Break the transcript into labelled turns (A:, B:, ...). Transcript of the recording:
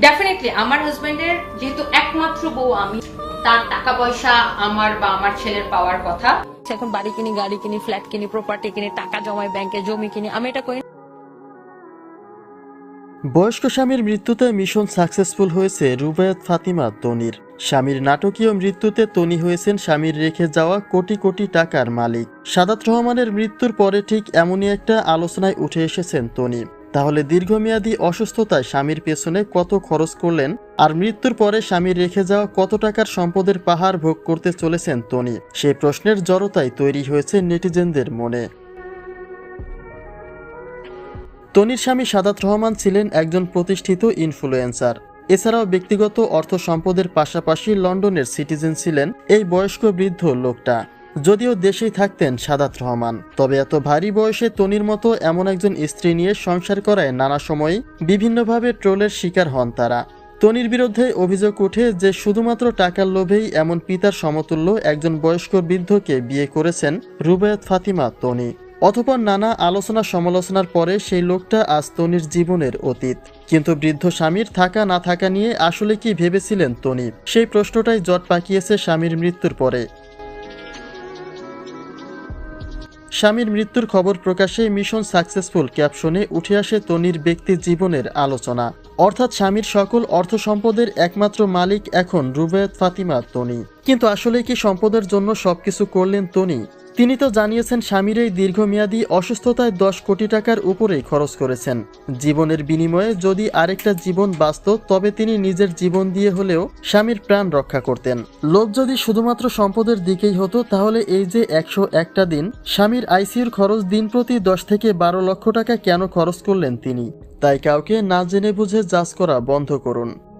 A: Definitely আমার হাজবেন্ডের যেহেতু একমাত্র বউ আমি তার টাকা পয়সা আমার বা আমার ছেলের পাওয়ার কথা।
B: এখন বাড়ি কিনি গাড়ি কিনি ফ্ল্যাট কিনি প্রপার্টি কিনি টাকা জমাই ব্যাংকে জমি কিনি আমি এটা করি
C: বয়স্ক স্বামীর মৃত্যুতে মিশন সাকসেসফুল হয়েছে রুবায়াত ফাতিমা তনির। স্বামীর নাটকীয় মৃত্যুতে তনি হয়েছেন স্বামীর রেখে যাওয়া কোটি কোটি টাকার মালিক। সাদাত রহমানের মৃত্যুর পরে ঠিক এমনই একটা আলোচনায় উঠে এসেছেন তনি। তাহলে দীর্ঘমেয়াদী অসুস্থতায় স্বামীর পেছনে কত খরচ করলেন আর মৃত্যুর পরে স্বামীর রেখে যাওয়া কত টাকার সম্পদের পাহাড় ভোগ করতে চলেছেন তনি? সেই প্রশ্নের জড়তায় তৈরি হয়েছে নেটিজেনদের মনে। তনির স্বামী সাদাত রহমান ছিলেন একজন প্রতিষ্ঠিত ইনফ্লুয়েন্সার এছাড়াও ব্যক্তিগত অর্থ সম্পদের পাশাপাশি লন্ডনের সিটিজেন ছিলেন এই বয়স্ক বৃদ্ধ লোকটা। যদিও দেশেই থাকতেন সাদাত রহমান। তবে এত ভারী বয়সে তনির মতো এমন একজন স্ত্রী নিয়ে সংসার করায় নানা সময় বিভিন্নভাবে ট্রোলের শিকার হন তারা। তনির বিরুদ্ধে অভিযোগ ওঠে যে শুধুমাত্র টাকার লোভেই এমন পিতার সমতুল্য একজন বয়স্ক বৃদ্ধকে বিয়ে করেছেন রুবায়াত ফাতিমা তনি। অতপর নানা আলোচনা সমালোচনার পরে সেই লোকটা আজ তনির জীবনের অতীত। কিন্তু বৃদ্ধ স্বামীর থাকা না থাকা নিয়ে আসলে কি ভেবেছিলেন তনি? সেই প্রশ্নটাই জট পাকিয়েছে স্বামীর মৃত্যুর পরে। স্বামীর মৃত্যুর খবর প্রকাশে মিশন সাকসেসফুল ক্যাপশনে উঠে আসে তনির ব্যক্তি জীবনের আলোচনা। অর্থাৎ স্বামীর সকল অর্থ সম্পদের একমাত্র মালিক এখন রুবেদ ফাতিমা তনি। কিন্তু আসলে কি সম্পদের জন্য সবকিছু করলেন তনি? তিনি তো জানিয়েছেন স্বামীর এই দীর্ঘমেয়াদী অসুস্থতায় দশ কোটি টাকার উপরে খরচ করেছেন। জীবনের বিনিময়ে যদি আরেকটা জীবন বাঁচত, তবে তিনি নিজের জীবন দিয়ে হলেও স্বামীর প্রাণ রক্ষা করতেন। লোভ যদি শুধুমাত্র সম্পদের দিকেই হতো, তাহলে এই যে একশো একটা দিন, স্বামীর আইসিইউর খরচ দিন প্রতি দশ থেকে বারো লক্ষ টাকা কেন খরচ করলেন তিনি? তাই কাউকে না জেনে বুঝে জাজ করা বন্ধ করুন।